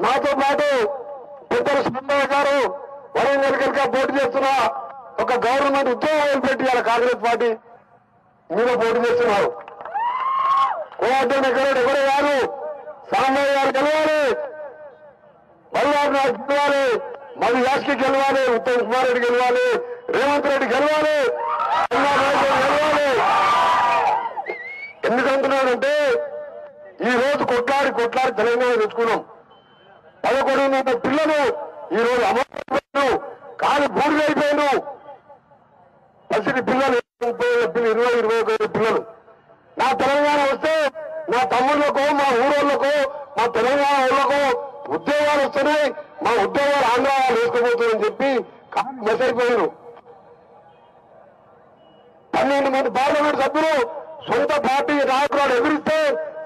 నాతో పాటు పెద్దలు సుబ్బారావు గారు వరంగల్ గారిగా పోటీ చేస్తున్న ఒక గవర్నమెంట్ ఉద్యోగాలు పెట్టి కాంగ్రెస్ పార్టీ మీద పోటీ చేస్తున్నారు. కోవర్ధన్ ఎక్కడ ఎవరు గారు సాంబయ్య గారు గెలవాలి. బల్లారు నాయక్ గెలవాలి. మధు యాస్కి గెలవాలి. ఉత్తమ్ కుమార్ రెడ్డి గెలవాలి. రేవంత్ రెడ్డి గెలవాలి. గెలవాలి. ఎందుకంటున్నానంటే ఈ రోజు కొట్లాడి కొట్లాడి తెలంగాణ తెచ్చుకున్నాం. పదకొండు మంది పిల్లలు. ఈ రోజు అమలు కాలు బూడిదైపోయాను పసిడి పిల్లలు ముప్పై ఇరవై ఇరవై ఒక పిల్లలు. నా తెలంగాణ వస్తే నా తమ్ముళ్ళకు మా ఊరోళ్ళకు మా తెలంగాణ వాళ్ళకు ఉద్యోగాలు వస్తున్నాయి. మా ఉద్యోగాలు ఆంధ్ర వాళ్ళు వేసుకోబోతున్నారని చెప్పి మెస్ అయిపోయారు పన్నెండు మంది పార్లమెంట్ సభ్యులు సొంత పార్టీ నాయకురాలు ఎదిరిస్తే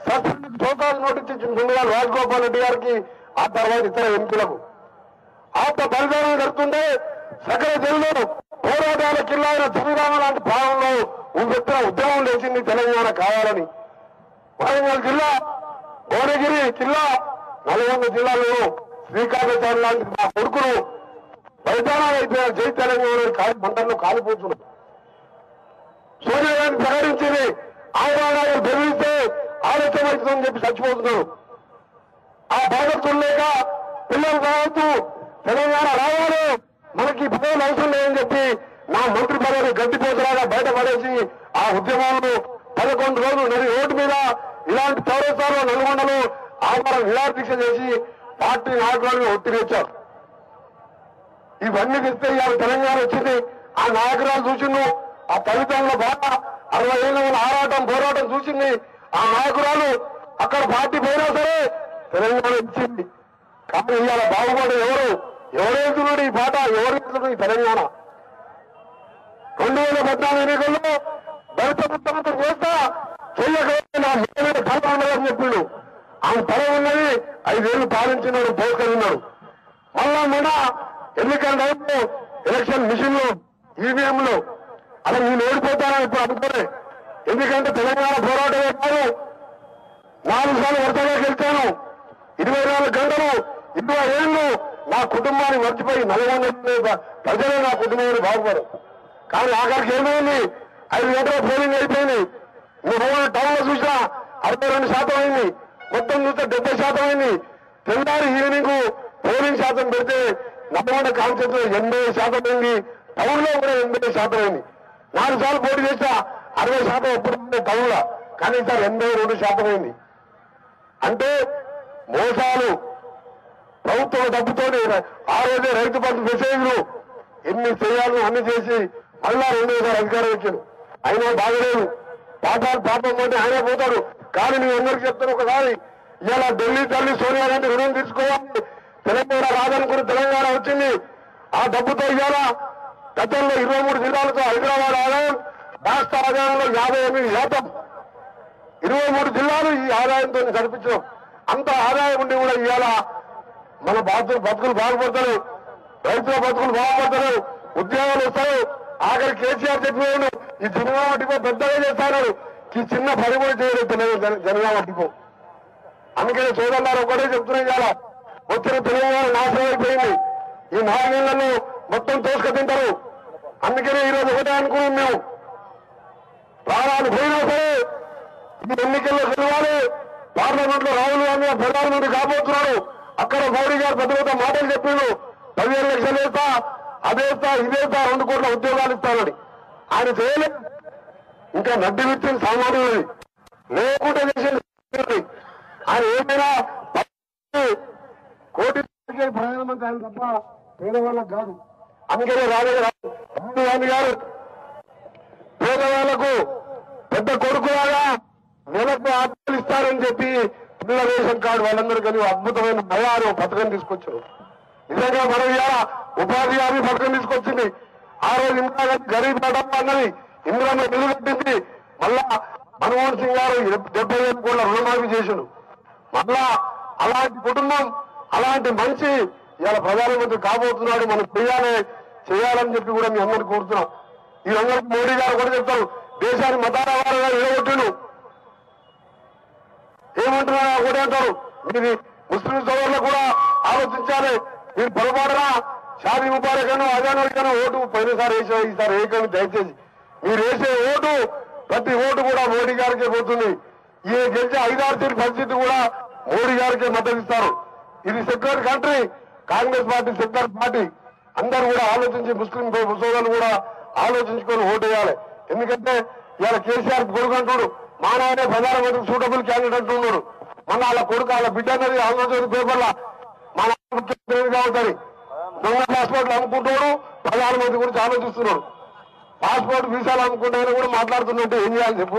సస్పెండ్ చోకాలు నోటీస్ ఇచ్చిన ముందుగా రాజగోపాల్ రెడ్డి గారికి. ఆ తర్వాత ఇతర ఎంపీలకు. ఆత్మ బలిదానం జరుగుతుంటే సకల జల్లు పోరాటాల కిల్లాయిన శ్రీరామ లాంటి భావంలో ఉవ్వెత్తున ఉద్యమం లేచింది తెలంగాణ కావాలని. వరంగల్ జిల్లా భువనగిరి జిల్లా నల్గొండ జిల్లాలో శ్రీకాకుళం లాంటి మా కొడుకులు బలిదానాలు అయిపోయారు జై తెలంగాణ కాలి మంటల్లో కాలిపోతున్నారు. సూర్యగాంధీ ప్రకటించింది ఆయన బెదిరిస్తే ఆలస్యం అవుతుందని చెప్పి చచ్చిపోతున్నారు. ఆ లేక పిల్లలు కావచ్చు తెలంగాణ రావాలి. మనకి ఈ పదవులు అవసరం లేదని చెప్పి నా మంత్రి పదవి గడ్డిపోతులాగా బయటపడేసి ఆ ఉద్యమాలను పదకొండు రోజులు నది రోడ్డు మీద ఇలాంటి చౌరస్తాలో నల్గొండలో ఆమరణ నిరాదీక్ష చేసి పార్టీ నాయకులను ఒత్తిడిచ్చారు ఇవన్నీ తెస్తే ఇవాళ తెలంగాణ వచ్చింది. ఆ నాయకురాలు చూసిండు ఆ ఫలితంలో బాగా అరవై ఏళ్ళ ఆరాటం పోరాటం చూసింది. ఆ నాయకురాలు అక్కడ పార్టీ పోయినా సరే తెలంగాణ ఇచ్చింది కానీ ఇవాళ బాగుపడే ఎవరు? ఎవరేస్తున్నాడు ఈ పాట? ఎవరు ఈ తెలంగాణ? రెండు వేల పద్నాలుగు ఎన్నికల్లో దళిత ముఖ్యమంత్రి చేస్తా చెయ్యకపోతే నా మీద తల ఉండదని చెప్పిండు. ఆమె తల ఉన్నది ఐదేళ్ళు పాలించినాడు పోకరిన్నాడు మళ్ళా మొన్న ఎన్నికల టైంలో ఎలక్షన్ మిషన్లో ఈవీఎం లో అలా నేను ఓడిపోతానని ఇప్పుడు అనుకోలే. ఎందుకంటే తెలంగాణ పోరాటమే కాదు నాలుగు సార్లు వరుసగా గెలిచాను. ఇరవై నాలుగు గంటలు ఇరవై ఏళ్ళు నా కుటుంబాన్ని మర్చిపోయి నలభై ప్రజలే నా కుటుంబాన్ని బాగుపడరు. కానీ ఆఖరికి ఏమైంది? ఐదు గంటల పోలింగ్ అయిపోయింది. నువ్వు టౌన్లో చూసినా అరవై రెండు శాతం అయింది. మొత్తం చూస్తే డెబ్బై శాతం అయింది. తెల్లారి ఈవినింగ్ పోలింగ్ శాతం పెడితే నల్గొండ కాన్సెప్ట్ ఎనభై శాతం అయింది. టౌన్లో కూడా ఎనభై శాతం అయింది. నాలుగు సార్లు పోటీ చేసా అరవై శాతం ఎప్పుడు టౌన్లో కానీ సార్ ఎనభై రెండు శాతం అయింది. అంటే మోసాలు ప్రభుత్వం డబ్బుతో ఆ రోజే రైతు బంధు మెసేజ్లు ఎన్ని చేయాలో అన్ని చేసి మళ్ళా రెండోసారి అధికారం ఇచ్చాడు అయినా బాగలేదు. పాఠాలు పాపం పోతే ఆయన పోతాడు. కానీ నేను అందరికి చెప్తాను ఒకసారి ఇలా ఢిల్లీ తల్లి సోనియా గాంధీ రుణం తీసుకోవాలి. తెలంగాణ రాదనుకుని తెలంగాణ వచ్చింది. ఆ డబ్బుతో ఇవాళ గతంలో ఇరవై మూడు జిల్లాలతో హైదరాబాద్ ఆదాయం రాష్ట్ర ఆదాయంలో యాభై ఎనిమిది శాతం. ఇరవై మూడు జిల్లాలు ఈ ఆదాయంతో నడిపించడం అంత ఆదాయం ఉండి కూడా ఇవాళ మన బాధ్యులు బతుకులు బాగుపడతారు. రైతుల బతుకులు బాగుపడతారు. ఉద్యోగాలు వస్తారు. ఆఖరి కేసీఆర్ చెప్పినాడు ఈ జనగామ డిపో పెద్దగా చేస్తాడు ఈ చిన్న పని కూడా చేయలేదు తెలియదు జనగామ డిపో. అందుకని చూడన్నారు ఒకటే చెప్తున్నాయి ఇవాళ వచ్చిన తెలంగాణ నాశనం అయిపోయింది. ఈ నాలుగేళ్ళలో మొత్తం తోసుక తింటారు. అందుకనే ఈరోజు ఒకటే అనుకున్నాం మేము. ప్రాణాలు పోయినా సరే ఎన్నికల్లో గెలవాలి. పార్లమెంట్లో రాహుల్ గాంధీ ప్రధానమంత్రి కాబోతున్నాడు. అక్కడ మోడీ గారు పెద్ద పెద్ద మాటలు చెప్పిండు. పదిహేను లక్షలు వేస్తా అదేస్తా ఇదేస్తా రెండు కోట్ల ఉద్యోగాలు ఇస్తానని. ఆయన చేయలేదు ఇంకా నడ్డి విచ్చిన సామాన్యుడు లేకుండా చేసేది ఆయన ఏమైనా కోటి రూపాయలకే ప్రధానమంత్రి ఆయన తప్ప పేదవాళ్ళకు కాదు. అందుకనే రాజు రాహుల్ గాంధీ గారు పేదవాళ్ళకు పెద్ద కొడుకులాగా నెలకు ఆత్మలు ఇస్తారని చెప్పి పిల్లల రేషన్ కార్డు వాళ్ళందరూ అద్భుతమైన మయారు పథకం తీసుకొచ్చారు. నిజంగా మనం ఇలా ఉపాధి హామీ పథకం తీసుకొచ్చింది. ఆ రోజు ఇందిరా గరీబ్ నడప అన్నది ఇందులో నిలబెట్టింది మళ్ళా మన్మోహన్ సింగ్ గారు డెబ్బై ఏడు కోట్ల రుణమాఫీ చేసిండు. మళ్ళా అలాంటి కుటుంబం అలాంటి మంచి ఇవాళ ప్రధానమంత్రి కాబోతున్నాడు. మనం చేయాలి చేయాలని చెప్పి కూడా మీ అందరికీ కోరుతున్నాం. ఈ అందరికి మోడీ గారు కూడా చెప్తారు. దేశాన్ని మతాల వారుగా నిలబొట్టిండు ఏమంటున్నారు ఒకటే అంటారు. మీది ముస్లిం సోదరులు కూడా ఆలోచించాలి. మీరు పొరపాటున షాదీ ముబారకను అను అదాను ఇదాను ఓటు పోయినసారి వేసే ఈసారి వేయకండి దయచేసి. మీరు వేసే ఓటు ప్రతి ఓటు కూడా మోడీ గారికే పోతుంది. ఈ గెలిచే ఐదారు సీట్ పరిస్థితి కూడా మోడీ గారికే మద్దతు ఇస్తారు. ఇది secular country Congress party secular party. అందరూ కూడా ఆలోచించి ముస్లిం సోదరులు కూడా ఆలోచించుకొని ఓటు వేయాలి. ఎందుకంటే ఇవాళ కేసీఆర్ కొడుకు అంటున్నాడు మా నాయనే ప్రధానమంత్రి సూటబుల్ క్యాండిడేట్ అంటున్నాడు మన వాళ్ళ కొడుకు వాళ్ళ బిడ్డ అనేది ఆంధ్రజ్యోతి పేపర్ల మన ముఖ్యమంత్రి కావుతాయి దొంగ పాస్పోర్ట్లు అమ్ముకుంటాడు ప్రధానమంత్రి గురించి ఆలోచిస్తున్నాడు. పాస్పోర్ట్ వీసాలు అమ్ముకుంటాయని కూడా మాట్లాడుతున్నట్టు ఏం చేయాలి చెప్పు.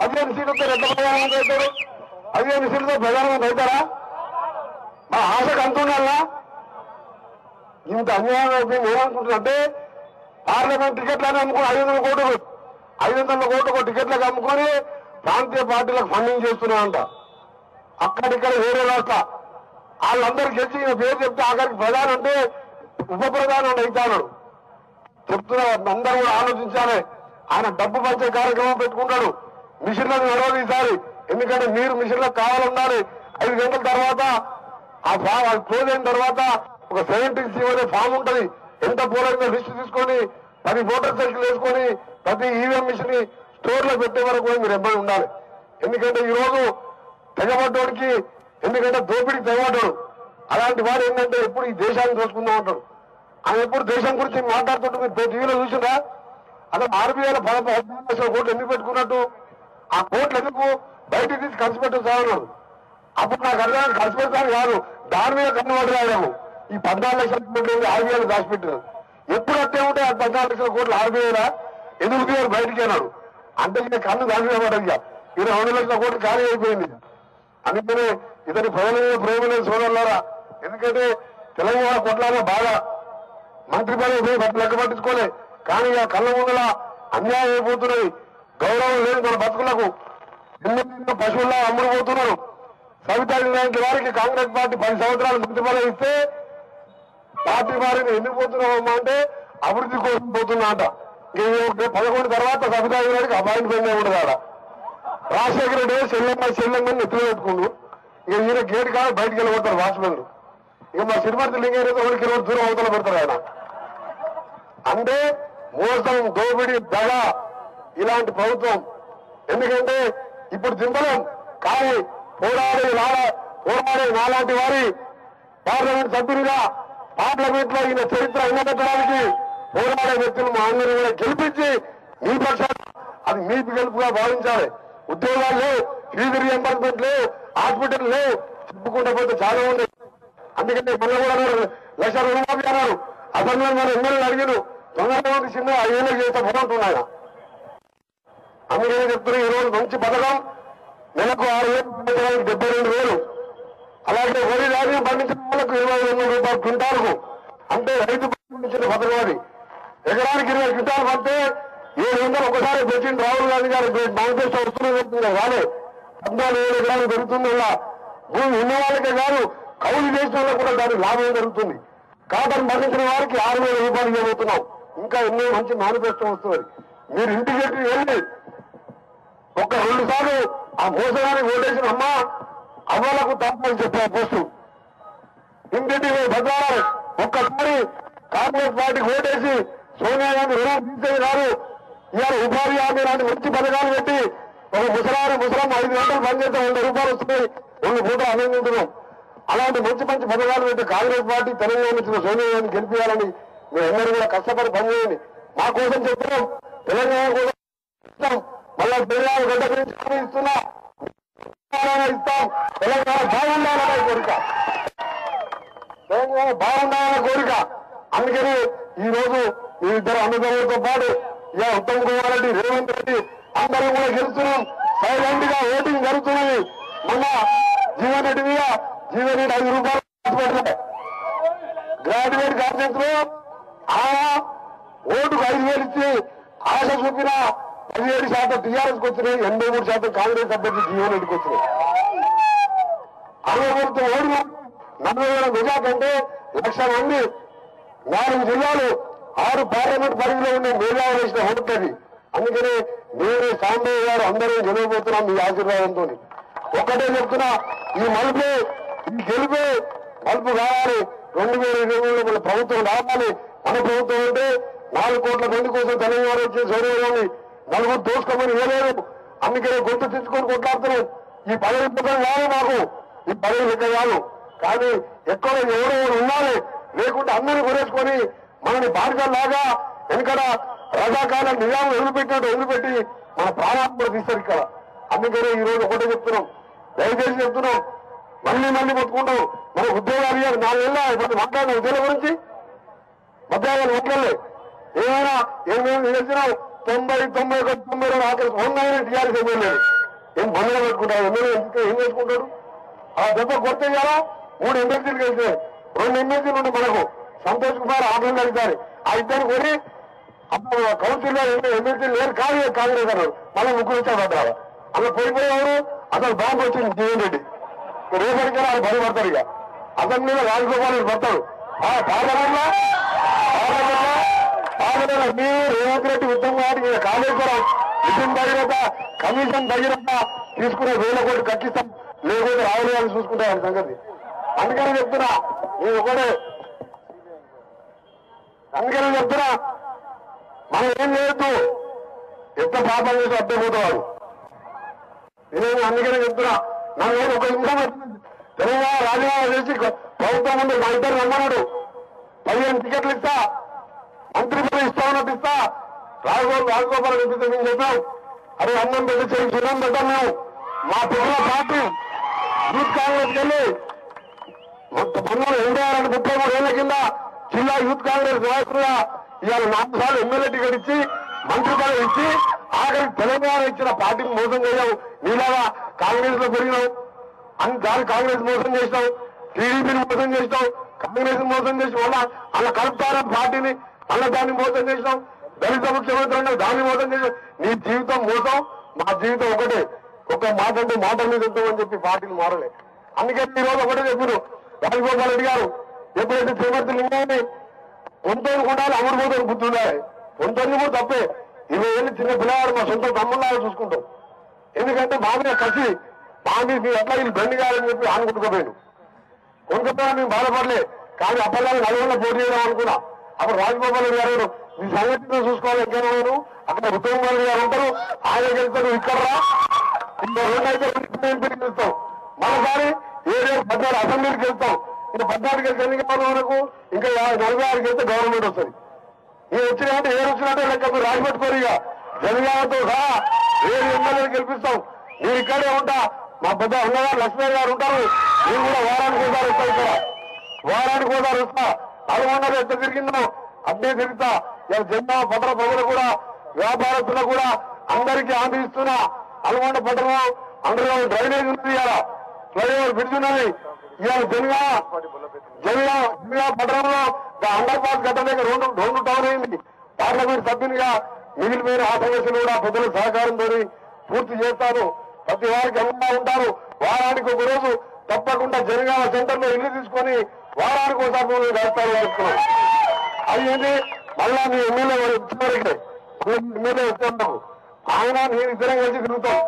పదిహేను సీట్లతో ఎంత ప్రధానమంత్రి అవుతాడు పదిహేను సీట్లతో ప్రధానమంత్రి అవుతారా? మా ఆశకు అంటున్నారా ఇంత అన్యాయం అయిపోయింది ఏమనుకుంటున్నా పార్లమెంట్ టికెట్లని అమ్ముకుని ఐదు వందల కోట్లు ఐదు వందల కోట్లు టికెట్లకు అమ్ముకొని ప్రాంతీయ పార్టీలకు ఫండింగ్ చేస్తున్నాయంట అక్కడిక్కడ వేరే రాష్ట్ర. వాళ్ళందరూ గెలిచి పేరు చెప్తే ఆఖరికి ప్రధాని అంటే ఉప ప్రధాని అవుతాడు చెప్తున్నా అందరూ కూడా ఆలోచించాలి. ఆయన డబ్బు పంచే కార్యక్రమం పెట్టుకుంటాడు. మిషన్లను నడవదు ఈసారి. ఎందుకంటే మీరు మిషన్లకు కావాలన్నారు. ఐదు గంటల తర్వాత ఆ ఫామ్ క్లోజ్ అయిన తర్వాత ఒక సెవెంటీన్ సి అనే ఫామ్ ఉంటది. ఎంత పోలైందో లిస్ట్ తీసుకొని పది మోటార్ సైకిల్ వేసుకొని ప్రతి ఈవీఎం మిషన్ని స్టోర్ పెట్టే వరకు కూడా మీరు ఇబ్బంది ఉండాలి. ఎందుకంటే ఈ రోజు తెగబడ్డోడికి ఎందుకంటే దోపిడీ తెగబడ్డాడు. అలాంటి వాడు ఏంటంటే ఎప్పుడు ఈ దేశాన్ని చూసుకుందాం అంటాడు ఆయన ఎప్పుడు దేశం గురించి మాట్లాడుతుంటే మీరు టీవీలో చూసినా అసలు ఆర్బీఐలో పదహారు కోట్లు ఎందుకు పెట్టుకున్నట్టు? ఆ కోట్లు ఎందుకు బయటికి తీసి ఖర్చు పెట్టు అప్పుడు నాకు అర్థం ఖర్చు పెడతాను కాదు. దాని మీద కన్ను పడరాము ఈ పద్నాలుగు లక్షల కోట్లు ఆర్బీఐలో దాచిపెట్టారు ఎప్పుడు అట్టే ఉంటే ఆ పద్నాలుగు లక్షల కోట్లు ఆర్బీఐలా ఎందుకు తీయారు బయటికి అన్నాడు అంటే కన్ను దాని పడదు ఇక. ఇది రెండు లక్షల కోట్లు ఖాళీ అయిపోయింది అందుకనే ఇతని ప్రజల మీద ప్రేమ సోదరులారా ఎందుకంటే తెలంగాణ కొట్లాగా బాగా మంత్రి పదవి పోయి లెక్క పట్టించుకోలే. కానీ ఆ కళ్ళ ముందల అన్యాయం అయిపోతున్నది గౌరవం లేదు మన బతుకులకు ఎన్నో పశువుల్లా అమ్ముడుపోతున్నారు. సవితాడి లాంటి వారికి కాంగ్రెస్ పార్టీ పది సంవత్సరాలు మంత్రి పదవి ఇస్తే పార్టీ వారిని ఎందుకు పోతున్నామమ్మా అంటే అభివృద్ధి కోసం పోతున్నా అంట పదకొండు తర్వాత సబితా గారికి అపాయింట్మెంట్ ఉండదు ఆడ. రాజశేఖర రెడ్డి చెల్లెమ్మ చెల్లెమ్మ ఎత్తులు పెట్టుకుండు. ఇక ఈయన గేట్ కాదు బయటికి వెళ్ళిపోతారు వాచ్మెన్లు. ఇక మా సిరిమర్తి లింగయ్య ఒకరికి ఇరవై దూరం అవతల పెడతారు ఆయన. అంటే మోసం దోపిడి దగ ఇలాంటి ప్రభుత్వం. ఎందుకంటే ఇప్పుడు దింపలేం. కానీ పోరాడే నాల పోరాడే నాలాంటి వారి పార్లమెంట్ సభ్యునిగా పార్లమెంట్లో ఈయన చరిత్ర ఎండబెట్టడానికి పోరాడే వ్యక్తులు మా అందరూ కూడా గెలిపించి మీ పక్షాన్ని అది మీ గెలుపుగా భావించాలి. ఉద్యోగాలు లేవు ఫీజు రియంబర్స్మెంట్ లేవు హాస్పిటల్ లేవు చెప్పుకుంటే పోతే చాలా ఉంది. అందుకని మొన్న కూడా అన్నారు లక్ష రుణమాఫీ అన్నారు. అసెంబ్లీలో మన ఎమ్మెల్యేలు అడిగారు తొందరగా చిన్న ఐదేళ్ళు చేస్తే బాగుంటున్నాయన అందుకని చెప్తున్నారు ఈ రోజు మంచి పథకం నెలకు ఆరు వేలు డెబ్బై రెండు వేలు. అలాగే వరి ధాన్యం పండించిన వాళ్ళకు ఇరవై రెండు రూపాయలు క్వింటాలకు. అంటే రైతు పండించిన భద్రవాడి ఎకరానికి ఇరవై క్వింటాలు పంటే ఏడు వందలు ఒకసారి పెట్టింది రాహుల్ గాంధీ గారు మేనిఫెస్టో వస్తున్నది రాలే పద్నాలుగు వేల ఎకరాలు పెరుగుతుంది భూమి ఉన్న వాళ్ళకే కాదు కౌలు చేసిన వాళ్ళకి కూడా దాని లాభం జరుగుతుంది కాటన్ పండించిన వారికి ఆరు వేల రూపాయలు ఇవ్వబోతున్నాం. ఇంకా ఎన్నో మంచి మేనిఫెస్టో వస్తుంది. మీరు ఇంటికి వెళ్ళి ఒక రెండు సార్లు ఆ మోసగానికి ఓటేసిన అమ్మా అవ్వలకు తప్పని చెప్పే పోస్టు. ఇంటింటి భద్రాలు ఒక్కసారి కాంగ్రెస్ పార్టీ ఓటేసి సోనియా గాంధీ రుణం తీసేది కాదు. ఇవాళ ఉపాధి హామీ లాంటి మంచి పథకాలు పెట్టి ఒక ముసలారు ముసలం ఐదు గంటలు పనిచేస్తే వంద రూపాయలు వస్తున్నాయి. రెండు పూటలు ఆనందించున్నాం అలాంటి మంచి మంచి పథకాలు పెట్టి కాంగ్రెస్ పార్టీ తెలంగాణ ఇచ్చిన సోనియా గాంధీ గెలిపించాలని మీరు అందరూ కూడా కష్టపడి పనిచేయండి. మా కోసం చెప్తున్నాం. తెలంగాణ కోసం మళ్ళా తెలంగాణ గడ్డ గురించి ఇస్తున్నా. ఇస్తాం తెలంగాణ బాగుండాలనే కోరిక తెలంగాణ బాగుండాలనే కోరిక అందుకని ఈ రోజు ఈ ఇద్దరు అన్నదమ్ములతో పాటు ఇలా ఉత్తమ్ కుమార్ రెడ్డి రేవంత్ రెడ్డి అందరూ కూడా గెలుస్తున్నాం సైలెంట్గా ఓటింగ్ జరుగుతున్నది మొన్న జీవన్ రెడ్డి మీద జీవన్ రెడ్డి ఐదు రూపాయలు గ్రాడ్యుయేట్ కాన్ఫరెన్స్లో ఆ ఓటుకు ఐదు వేలు ఇచ్చి ఆశ చూపిన పదిహేడు శాతం టీఆర్ఎస్ వచ్చినాయి ఎనభై మూడు శాతం కాంగ్రెస్ అభ్యర్థి జీవన్ రెడ్డికి వచ్చినాయి. అరవై మూడు ఓడిన నలభై వేల మెజాకంటే లక్ష మంది నాలుగు జిల్లాలు ఆరు పార్లమెంట్ పరిధిలో ఉండే మేధావు వేసిన ఓట్లది అందుకనే నేను సాంబయ్య గారు అందరూ గెలవబోతున్నాం మీ ఆశీర్వాదంతో. ఒక్కటే చెప్తున్నా ఈ మలుపు ఈ గెలుపు మలుపు కావాలి. రెండు వేల ఇరవై మూడులో మన ప్రభుత్వం రావాలి. మన ప్రభుత్వం అంటే నాలుగు కోట్ల మంది కోసం తెలంగాణ వచ్చే సౌకర్యాన్ని నలుగురు దోసుకోమని ఏలేదు అందుకనే గుర్తు తెచ్చుకొని కొట్లాడుతున్నాం ఈ పదవి పదం కాదు మాకు ఈ పదవి లెక్క కాదు. కానీ ఎక్కడ ఎవరో ఎవరు ఉండాలి లేకుంటే అందరిని కొనేసుకొని మనని బాధ్యతలాగా వెనకడ రజాకాల నిజాము వదిలిపెట్టినట్టు వదిలిపెట్టి మన ప్రాణాలు కూడా తీస్తారు ఇక్కడ. అందుకనే ఈ రోజు ఒకటే చెప్తున్నాం. దయచేసి చెప్తున్నాం. మళ్ళీ మళ్ళీ మొత్తుకుంటాం. మన ఉద్యోగాలు ఇవ్వాలి నాలుగేళ్ళ ఇప్పుడు మాట్లాడిన ఉద్యోగం గురించి? మధ్యాహ్నం మాట్లాడలే ఏమైనా ఏమేమి నిలిచినావు తొంభై తొంభై ఒకటి తొంభై రెండు ఆఖరి ఉన్నాయని టీఆర్ఎస్ ఎమ్మెల్యేలు ఏం బంధువులు పెట్టుకుంటారు? ఎమ్మెల్యే ఎందుకు ఏం చేసుకుంటాడు ఆ దెబ్బ కొడితే కదా మూడు ఎమ్మెల్సీలు కలిస్తే రెండు ఎమ్మెల్సీలు ఉండే మనకు సంతోష్ కుమార్ ఆటలు కలిగారు ఆ ఇద్దరు కొని అప్పుడు కౌన్సిల్లో ఎమ్మెల్సీలు లేరు. కాదు కాంగ్రెస్ అన్నారు మళ్ళీ ముగ్గురు వచ్చారు అక్కడ అలా పోయిపోయేవారు అసలు బాంబు వచ్చింది జీవన్ రెడ్డి. రేపటికే వాళ్ళు పని పడతారు ఇక. అసెంబ్లీలో రాజగోపాల్ రెడ్డి పడతాడు. ఆ పార్లమెంట్లో పార్లమెంట్ రేవంత్ రెడ్డి ఉత్తమ్ గారికి ఈయన కాళేశ్వరం విజయం తగినంత కమిషన్ తగినంత తీసుకునే వేల కోట్లు కట్టిస్తాం లేకపోతే రావులు గాంధీ చూసుకుంటారు సంగతి. అందుకని చెప్తున్నా నేను ఒకటే. అందుకని చెప్తున్నా మనం ఏం చేయొద్దు? ఎంత పాపం చేసి అడ్డపోతాడు నేను అందుకని చెప్తున్నా నన్ను నేను ఒక నిమిషం తెలంగాణ రాజీనామా చేసి ప్రభుత్వం ముందు మా ఇద్దరు రమ్మన్నాడు. పదిహేను టికెట్లు ఇస్తా. పదవి ఇస్తా రాజగోపాల్ రాజగోపాల్ ఇప్పిస్తే మేము చెప్పాం అరే అన్నం పెట్టి చేయి సున్నం పెట్టాం మేము మా పిల్లల పార్టీ. యూత్ కాంగ్రెస్ వెళ్ళి మొత్తం పన్నులు ఎన్టీఆర్ అని ముప్పై మూడు ఏళ్ళ కింద జిల్లా యూత్ కాంగ్రెస్ నాయకులుగా ఇవాళ నాలుగు సార్లు ఎమ్మెల్యే టికెట్ ఇచ్చి మంత్రి పదవి ఇచ్చి ఆఖరి తెలంగాణ ఇచ్చిన పార్టీని మోసం చేయావు నీలాగా కాంగ్రెస్లో పెరిగినావు. అని దాని కాంగ్రెస్ మోసం చేసినావు టీడీపీని మోసం చేసినావు కాంగ్రెస్ మోసం చేసి వల్ల అలా కలుపుతారా పార్టీని? అలా దాన్ని మోసం చేసినాం దళిత ముఖ్యమంత్రి అంటే దాన్ని మోసం చేసినాం నీ జీవితం మోసం మా జీవితం ఒకటే. ఒక మాట అంటే మాట మీద ఉంటామని చెప్పి పార్టీలు మారలే. అందుకే ఈ రోజు ఒకటే చెప్పారు. రాజగోపాల్ రెడ్డి గారు ఎప్పుడైతే చేపడుతులు ఉన్నాయని పొంతోని ఉండాలి అమరు పోతే గుర్తుండాలి. పొంతోని కూడా తప్పే. ఇరవై ఏళ్ళు చిన్న పిల్లవాడు మా సొంత తమ్ముళ్ళగా చూసుకుంటాం. ఎందుకంటే మా మీద కసి మా మీద మీరు ఎట్లా వీళ్ళు బండి కావాలని చెప్పి ఆనుకుంటుకోపోయాను కొనుక్కపోయినా మేము బాధపడలే. కానీ అప్పటిదాకా నలుగురిలో పోటీ చేయడం అనుకున్నా. అప్పుడు రాజగోపాల్ గారు మీ సంగతిని చూసుకోవాలి ఎక్కడ నేను అక్కడ ఉత్తమ్ కుమార్ గారు ఉంటారు. ఆయన గెలుస్తారు ఇక్కడ రెండైతే ఇంకో రెండు అయితే మరోసారి ఏడేడు పద్నాలుగు అసెంబ్లీకి వెళ్తాం. ఇంకా పద్నాలుగు గెలిచి ఎన్ని కావాలి మనకు ఇంకా నలభై ఆరు గెలిస్తే గవర్నమెంట్ వస్తుంది. ఈ వచ్చినట్టు ఏడు వచ్చినట్టే లెక్క మీరు రాసి ఇక. జనగాలతో సహా ఏడు ఎమ్మెల్యేలు గెలిపిస్తాం. నేను ఇక్కడే ఉంటా. మా పెద్ద అన్నగారు లక్ష్మీ గారు ఉంటారు. నేను కూడా వారానికి ఒకసారి వస్తా ఇక్కడ. వారానికి ఒకసారి వస్తా. నల్గొండలో ఎంత తిరిగిందో అన్నీ తిరుగుతా. ఇలా జెండా పట్టణ ప్రజలు కూడా వ్యాపారస్తులు కూడా అందరికీ హామీ ఇస్తున్నా. నల్గొండ పట్టణం అందులో డ్రైనేజ్ ఉంది ఇవాళ. ఫ్లైఓవర్ బ్రిడ్జ్ ఉన్నది. ఇవాళ జనగా జనగా జనగా పట్టణంలో అండర్ పాస్ కట్టలేక రెండు రెండు టౌన్ అయింది. పార్లమెంట్ సభ్యునిగా మిగిలిపోయిన ఆ కూడా ప్రజల సహకారంతో పూర్తి చేస్తారు. ప్రతి వారికి అండగా ఉంటారు. వారానికి ఒక రోజు తప్పకుండా జనగామ సెంటర్లో ఇల్లు తీసుకొని వారానికి ఒకసారి వేస్తారు చెప్తున్నాను అది ఏంటి మళ్ళా మీ ఎమ్మెల్యే వారు వచ్చినవరకే ఎమ్మెల్యే వచ్చాను ఆయన నేను ఇద్దరం కలిసి తిరుగుతాం.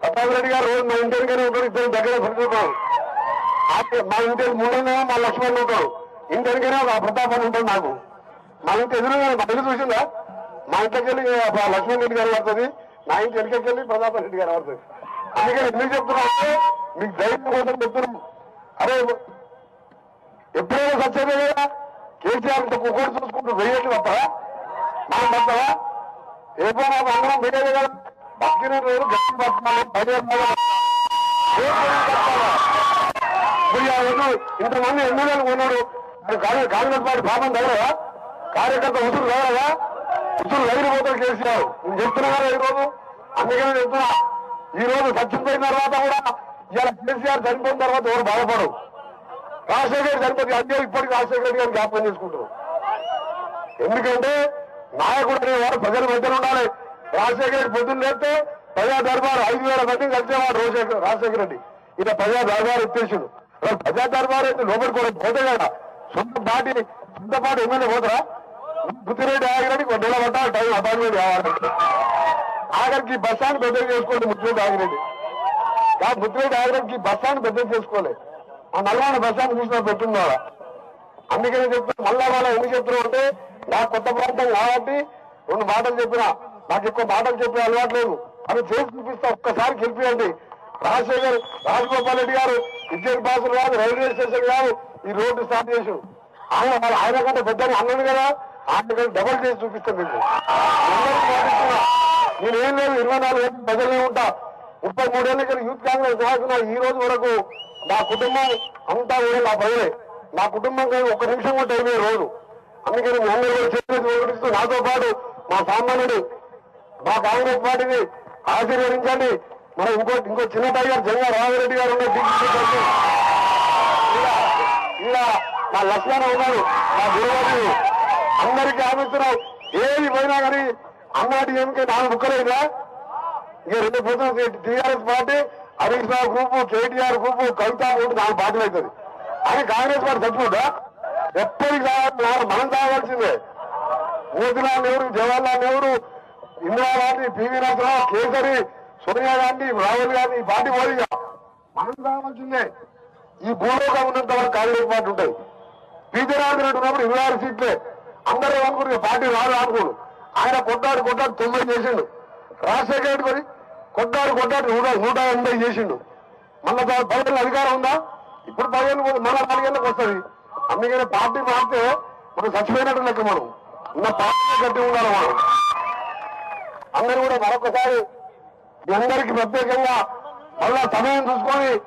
ప్రతాప్ రెడ్డి గారు రోజు మా ఇంటి వెనకనే ఉంటారు ఇద్దరు దగ్గర తిరుగుతారు మా ఇంటి ముందునే మా లక్ష్మణ్ ఉంటారు. ఇంటి ఒక ప్రతాపం ఉంటుంది నాకు. మా ఇంటి ఎదురుగా మా ఇల్లు చూసిందా? మా ఇంట్లోకి వెళ్ళి లక్ష్మణ్ రెడ్డి గారు పడుతుంది. నా ఇంటి వెనకకి వెళ్ళి ప్రతాప్ రెడ్డి గారు పడుతుంది. అందుకని ఎందుకు చెప్తున్నా అంటే మీకు ధైర్యం కోసం చెప్తున్నాం. అరే ఎప్పుడైనా సత్యమే కదా కేసీఆర్ కుక్కడు చూసుకుంటూ వెయ్యేళ్ళు వస్తారా మనం వస్తావా ఏమో అందరం వెయ్యాలి కదా? బతికిన రోజు గట్టి బతకాలి బయట ఇంతమంది ఎమ్మెల్యేలు ఉన్నాడు కాంగ్రెస్ పార్టీ పాపం తగలదా? కార్యకర్త ఉసురు తగలదా? ఉసురు లగిరిపోతాడు కేసీఆర్. నేను చెప్తున్నా కదా ఈరోజు రోజు? అందుకనే చెప్తున్నా. ఈ రోజు చచ్చిపోయిన తర్వాత కూడా ఇవాళ కేసీఆర్ చనిపోయిన తర్వాత ఎవరు బాధపడవు రాజశేఖర్ గణపతి అదే ఇప్పటికి రాజశేఖర్ గారు జ్ఞాపకం చేసుకుంటారు ఎందుకంటే నాయకుడు అనేవాడు ప్రజల మధ్యన ఉండాలి. రాజశేఖర్ పొద్దున్న లేస్తే ప్రజా దర్బార్ ఐదు వేల మంది కలిసేవాడు రాజశేఖర రాజశేఖర రెడ్డి. ఇక ప్రజా దర్బార్ ఎత్తేసిండు ప్రజా దర్బార్ అయితే లోపలికి కూడా పోతే కదా. సొంత పార్టీ సొంత పార్టీ ఎమ్మెల్యే పోతారా? బుద్ధిరెడ్డి ఆగిరెడ్డి కొన్ని నెలలు పట్టాలి టైం అపాయింట్మెంట్ కావాలి. ఆఖరికి బస్ స్టాండ్ చేసుకోండి ముద్దిరెడ్డి ఆగిరెడ్డి కానీ ముద్రేటి ఆగిరెడ్డికి బస్ స్టాండ్ పెద్ద చేసుకోలే ఆ నల్గొండ బస్ స్టాండ్ చూసిన పెట్టున్నారా అందుకని చెప్తున్నా మళ్ళా వాళ్ళ ఎందుకు చెప్తున్నా అంటే నాకు కొత్త ప్రాంతం కాబట్టి రెండు మాటలు చెప్పినా. నాకు ఎక్కువ మాటలు చెప్పే అలవాటు లేదు. అది చేసి చూపిస్తా ఒక్కసారి గెలిపియండి. రాజశేఖర్ రాజగోపాల్ రెడ్డి గారు విద్యుత్ బాసులు కాదు రైల్వే స్టేషన్ కాదు ఈ రోడ్డు స్టార్ట్ చేసి ఆయన వాళ్ళ ఆయన కంటే పెద్దని అన్నాడు కదా ఆయన కంటే డబల్ చేసి చూపిస్తాను మీకు. అందరికీ నేనేం లేదు ఇరవై నాలుగు గంటలు ప్రజలే ఉంటా. ముప్పై మూడేళ్ళ యూత్ కాంగ్రెస్ నాయకులు ఈ రోజు వరకు నా కుటుంబం అంతా కూడా నా ప్రజలే నా కుటుంబం కానీ ఒక నిమిషం కూడా టైం రోజు అందుకని మీ అందరూ చేతులు నాతో పాటు మా సామాన్యుడు మా కాంగ్రెస్ పార్టీని ఆశీర్వదించండి. మన ఇంకో ఇంకో చిన్న టైగర్ జంగా రామిరెడ్డి గారు ఉన్న DCC పార్టీ. ఇలా ఇలా మా లక్ష్మణ ఉన్నారు మా గురువారు అందరికీ ఆమెస్తున్నావు ఏది పోయినా కానీ అన్నాటి ఏమికే నాలుగు ముక్కలేదా ఇక రెండు పొద్దున TRS party Harish Rao group KTR group Kavitha group నాలుగు పార్టీలు అవుతుంది. అని కాంగ్రెస్ పార్టీ చచ్చిపోతా ఎప్పటికి కావాలి? మనం కావాల్సిందే. మోతిలాల్ నెహ్రూ జవహర్లాల్ నెహ్రూ ఇందిరా గాంధీ పివి నరసింహరావు కేసరి సోనియా గాంధీ రాహుల్ గాంధీ పార్టీ పోలిగా మనం కావాల్సిందే. ఈ భూలోకం ఉన్నంత వరకు కాంగ్రెస్ పార్టీ ఉంటుంది. పీజరాజు రెడ్డి ఉన్నప్పుడు ఇరవై ఆరు సీట్లే. అందరూ అనుకుని పార్టీ రాదు అనుకోడు. ఆయన కొట్టాడు కొట్టాడు తొమ్మిది చేసిండు. రాజశేఖర్ రెడ్డి కొట్టాడు కొట్టాడు నూట నూట ఎనభై చేసిండు. మళ్ళా దా- పదేళ్ళ అధికారం ఉందా? ఇప్పుడు పదేళ్ళు పోతే మళ్ళా నాలుగేళ్ళకి వస్తుంది. అందుకని పార్టీ మారితే మనం చచ్చిపోయినట్టు లెక్క మనం. ఉన్న పార్టీ కట్టి ఉండాలి మనం. అందరూ కూడా మరొకసారి మీ అందరికీ ప్రత్యేకంగా మళ్ళా సమయం చూసుకొని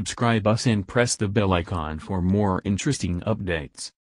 Subscribe us and press the bell icon for more interesting updates.